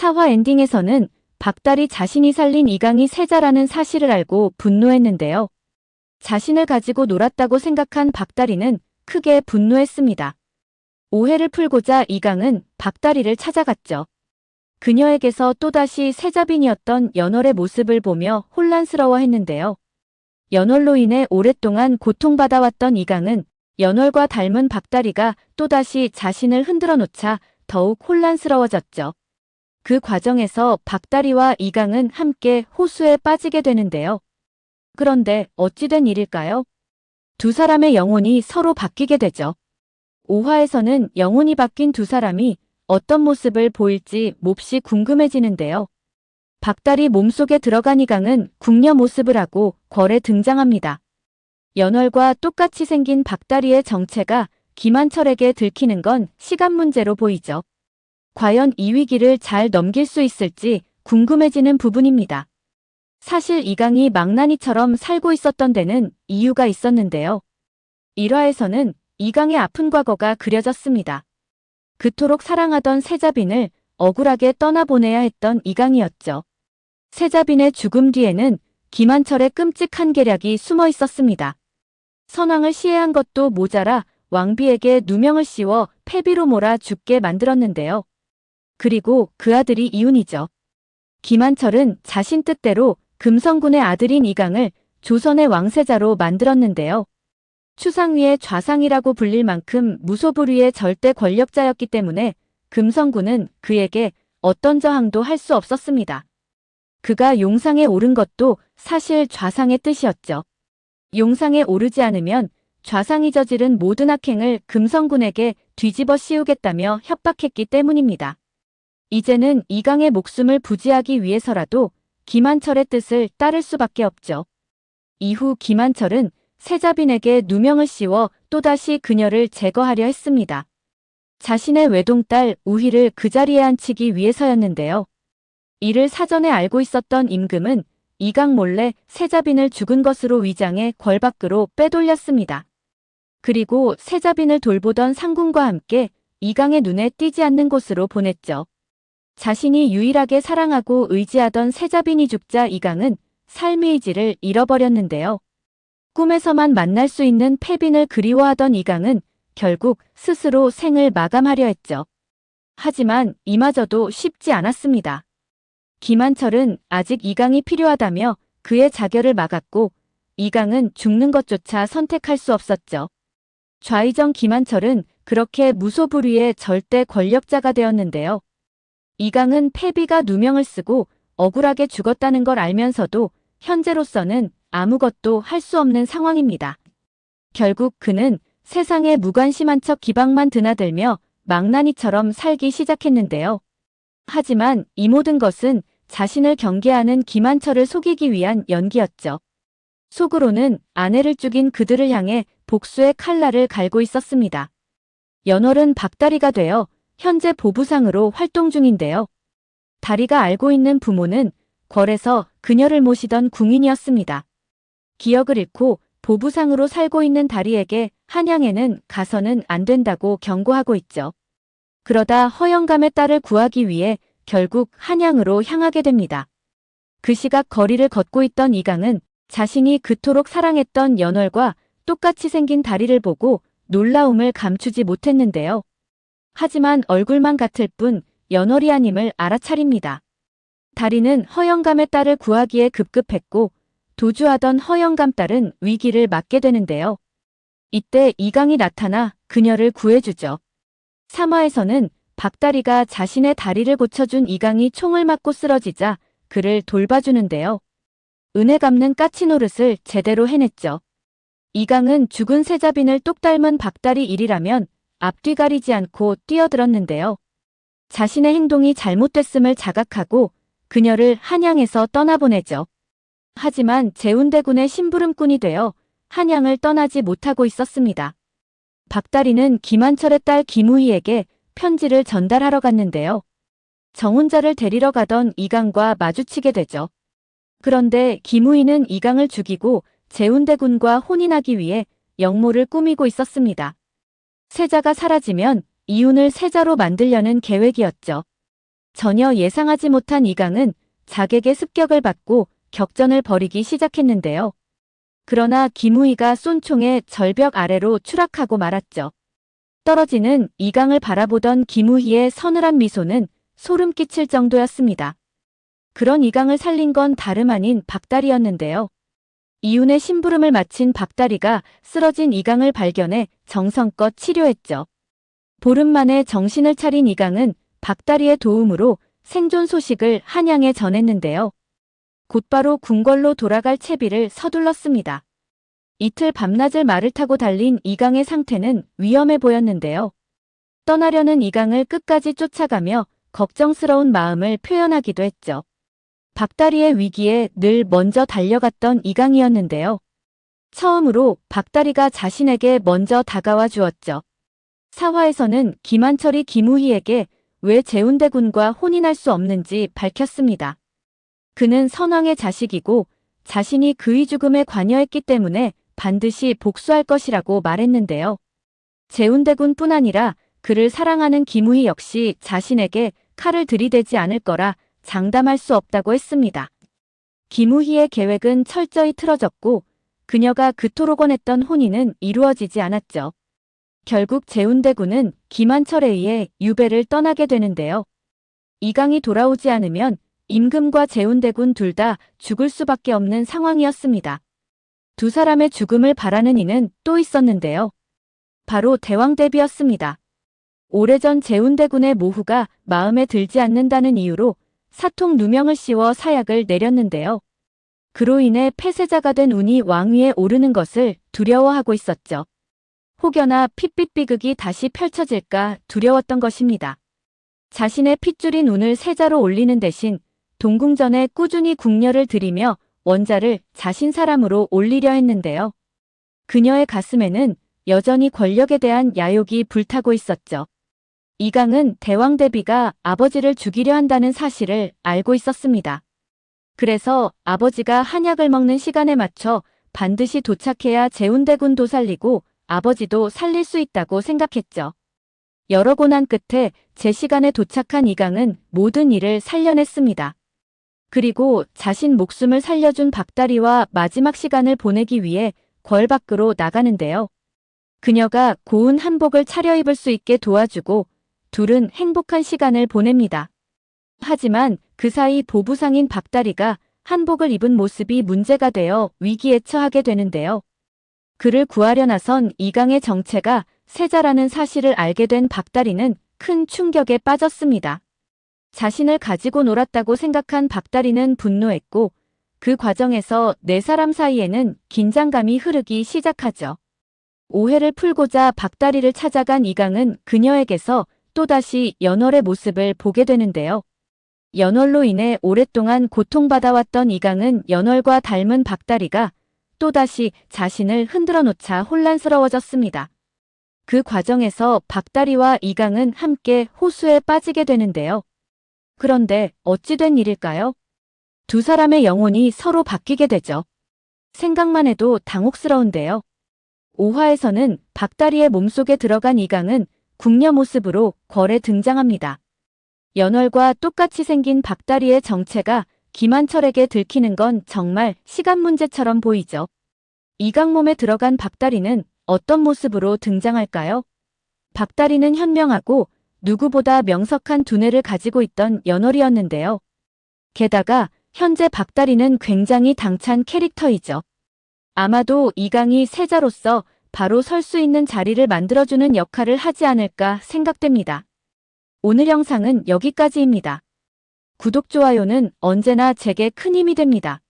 사화 엔딩에서는 박달이 자신이 살린 이강이 세자라는 사실을 알고 분노했는데요. 자신을 가지고 놀았다고 생각한 박다리는 크게 분노했습니다. 오해를 풀고자 이강은 박다리를 찾아갔죠. 그녀에게서 또다시 세자빈이었던 연월의 모습을 보며 혼란스러워했는데요. 연월로 인해 오랫동안 고통받아왔던 이강은 연월과 닮은 박다리가 또다시 자신을 흔들어 놓자 더욱 혼란스러워졌죠. 그 과정에서 박다리와 이강은 함께 호수에 빠지게 되는데요. 그런데 어찌된 일일까요? 두 사람의 영혼이 서로 바뀌게 되죠. 5화에서는 영혼이 바뀐 두 사람이 어떤 모습을 보일지 몹시 궁금해지는데요. 박달이 몸속에 들어간 이강은 궁녀 모습을 하고 궐에 등장합니다. 연월과 똑같이 생긴 박다리의 정체가 김한철에게 들키는 건 시간 문제로 보이죠. 과연 이 위기를 잘 넘길 수 있을지 궁금해지는 부분입니다. 사실 이강이 망나니처럼 살고 있었던 데는 이유가 있었는데요. 1화에서는 이강의 아픈 과거가 그려졌습니다. 그토록 사랑하던 세자빈을 억울하게 떠나보내야 했던 이강이었죠. 세자빈의 죽음 뒤에는 김한철의 끔찍한 계략이 숨어 있었습니다. 선왕을 시해한 것도 모자라 왕비에게 누명을 씌워 폐비로 몰아 죽게 만들었는데요. 그리고 그 아들이 이훈이죠. 김한철은 자신 뜻대로 금성군의 아들인 이강을 조선의 왕세자로 만들었는데요. 추상위의 좌상이라고 불릴 만큼 무소불위의 절대 권력자였기 때문에 금성군은 그에게 어떤 저항도 할 수 없었습니다. 그가 용상에 오른 것도 사실 좌상의 뜻이었죠. 용상에 오르지 않으면 좌상이 저지른 모든 악행을 금성군에게 뒤집어 씌우겠다며 협박했기 때문입니다. 이제는 이강의 목숨을 부지하기 위해서라도 김한철의 뜻을 따를 수밖에 없죠. 이후 김한철은 세자빈에게 누명을 씌워 또다시 그녀를 제거하려 했습니다. 자신의 외동딸 우희를 그 자리에 앉히기 위해서였는데요. 이를 사전에 알고 있었던 임금은 이강 몰래 세자빈을 죽은 것으로 위장해 궐 밖으로 빼돌렸습니다. 그리고 세자빈을 돌보던 상궁과 함께 이강의 눈에 띄지 않는 곳으로 보냈죠. 자신이 유일하게 사랑하고 의지하던 세자빈이 죽자 이강은 삶의 의지를 잃어버렸는데요. 꿈에서만 만날 수 있는 패빈을 그리워하던 이강은 결국 스스로 생을 마감하려 했죠. 하지만 이마저도 쉽지 않았습니다. 김한철은 아직 이강이 필요하다며 그의 자결을 막았고 이강은 죽는 것조차 선택할 수 없었죠. 좌의정 김한철은 그렇게 무소불위의 절대 권력자가 되었는데요. 이강은 패비가 누명을 쓰고 억울하게 죽었다는 걸 알면서도 현재로서는 아무것도 할 수 없는 상황입니다. 결국 그는 세상에 무관심한 척 기방만 드나들며 망나니처럼 살기 시작했는데요. 하지만 이 모든 것은 자신을 경계하는 김한철을 속이기 위한 연기였죠. 속으로는 아내를 죽인 그들을 향해 복수의 칼날을 갈고 있었습니다. 연월은 박다리가 되어 현재 보부상으로 활동 중인데요. 다리가 알고 있는 부모는 궐에서 그녀를 모시던 궁인이었습니다. 기억을 잃고 보부상으로 살고 있는 다리에게 한양에는 가서는 안 된다고 경고하고 있죠. 그러다 허영감의 딸을 구하기 위해 결국 한양으로 향하게 됩니다. 그 시각 거리를 걷고 있던 이강은 자신이 그토록 사랑했던 연월과 똑같이 생긴 다리를 보고 놀라움을 감추지 못했는데요. 하지만 얼굴만 같을 뿐 연월이 아님을 알아차립니다. 다리는 허영감의 딸을 구하기에 급급했고 도주하던 허영감 딸은 위기를 맞게 되는데요. 이때 이강이 나타나 그녀를 구해주죠. 3화에서는 박다리가 자신의 다리를 고쳐준 이강이 총을 맞고 쓰러지자 그를 돌봐주는데요. 은혜 갚는 까치 노릇을 제대로 해냈죠. 이강은 죽은 세자빈을 똑 닮은 박다리 일이라면 앞뒤 가리지 않고 뛰어들었는데요. 자신의 행동이 잘못됐음을 자각하고 그녀를 한양에서 떠나보내죠. 하지만 재운대군의 심부름꾼이 되어 한양을 떠나지 못하고 있었습니다. 박다리는 김한철의 딸 김우희에게 편지를 전달하러 갔는데요. 정훈자를 데리러 가던 이강과 마주치게 되죠. 그런데 김우희는 이강을 죽이고 재운대군과 혼인하기 위해 영모를 꾸미고 있었습니다. 세자가 사라지면 이윤을 세자로 만들려는 계획이었죠. 전혀 예상하지 못한 이강은 자객의 습격을 받고 격전을 벌이기 시작했는데요. 그러나 김우희가 쏜 총에 절벽 아래로 추락하고 말았죠. 떨어지는 이강을 바라보던 김우희의 서늘한 미소는 소름 끼칠 정도였습니다. 그런 이강을 살린 건 다름 아닌 박다리였는데요. 이윤의 심부름을 마친 박다리가 쓰러진 이강을 발견해 정성껏 치료했죠. 보름 만에 정신을 차린 이강은 박다리의 도움으로 생존 소식을 한양에 전했는데요. 곧바로 궁궐로 돌아갈 채비를 서둘렀습니다. 이틀 밤낮을 말을 타고 달린 이강의 상태는 위험해 보였는데요. 떠나려는 이강을 끝까지 쫓아가며 걱정스러운 마음을 표현하기도 했죠. 박다리의 위기에 늘 먼저 달려갔던 이강이었는데요. 처음으로 박다리가 자신에게 먼저 다가와 주었죠. 사화에서는 김한철이 김우희에게 왜 재운대군과 혼인할 수 없는지 밝혔습니다. 그는 선왕의 자식이고 자신이 그의 죽음에 관여했기 때문에 반드시 복수할 것이라고 말했는데요. 재운대군뿐 아니라 그를 사랑하는 김우희 역시 자신에게 칼을 들이대지 않을 거라 장담할 수 없다고 했습니다. 김우희의 계획은 철저히 틀어졌고 그녀가 그토록 원했던 혼인은 이루어지지 않았죠. 결국 재운대군은 김한철에 의해 유배를 떠나게 되는데요. 이강이 돌아오지 않으면 임금과 재운대군 둘 다 죽을 수밖에 없는 상황이었습니다. 두 사람의 죽음을 바라는 이는 또 있었는데요. 바로 대왕대비였습니다. 오래전 재운대군의 모후가 마음에 들지 않는다는 이유로 사통 누명을 씌워 사약을 내렸는데요. 그로 인해 폐쇄자가 된 운이 왕위에 오르는 것을 두려워하고 있었죠. 혹여나 핏빛 비극이 다시 펼쳐질까 두려웠던 것입니다. 자신의 핏줄인 운을 세자로 올리는 대신 동궁전에 꾸준히 궁녀를 들이며 원자를 자신 사람으로 올리려 했는데요. 그녀의 가슴에는 여전히 권력에 대한 야욕이 불타고 있었죠. 이강은 대왕대비가 아버지를 죽이려 한다는 사실을 알고 있었습니다. 그래서 아버지가 한약을 먹는 시간에 맞춰 반드시 도착해야 재운대군도 살리고 아버지도 살릴 수 있다고 생각했죠. 여러 고난 끝에 제 시간에 도착한 이강은 모든 일을 살려냈습니다. 그리고 자신 목숨을 살려준 박다리와 마지막 시간을 보내기 위해 궐 밖으로 나가는데요. 그녀가 고운 한복을 차려입을 수 있게 도와주고 둘은 행복한 시간을 보냅니다. 하지만 그 사이 보부상인 박다리가 한복을 입은 모습이 문제가 되어 위기에 처하게 되는데요. 그를 구하려 나선 이강의 정체가 세자라는 사실을 알게 된 박다리는 큰 충격에 빠졌습니다. 자신을 가지고 놀았다고 생각한 박다리는 분노했고 그 과정에서 네 사람 사이에는 긴장감이 흐르기 시작하죠. 오해를 풀고자 박다리를 찾아간 이강은 그녀에게서 또다시 연월의 모습을 보게 되는데요. 연월로 인해 오랫동안 고통받아왔던 이강은 연월과 닮은 박다리가 또다시 자신을 흔들어 놓자 혼란스러워졌습니다. 그 과정에서 박다리와 이강은 함께 호수에 빠지게 되는데요. 그런데 어찌 된 일일까요? 두 사람의 영혼이 서로 바뀌게 되죠. 생각만 해도 당혹스러운데요. 5화에서는 박다리의 몸속에 들어간 이강은 궁녀 모습으로 걸에 등장합니다. 연월과 똑같이 생긴 박다리의 정체가 김한철에게 들키는 건 정말 시간 문제처럼 보이죠. 이강 몸에 들어간 박다리는 어떤 모습으로 등장할까요? 박다리는 현명하고 누구보다 명석한 두뇌를 가지고 있던 연월이었는데요. 게다가 현재 박다리는 굉장히 당찬 캐릭터이죠. 아마도 이강이 세자로서 바로 설 수 있는 자리를 만들어주는 역할을 하지 않을까 생각됩니다. 오늘 영상은 여기까지입니다. 구독, 좋아요는 언제나 제게 큰 힘이 됩니다.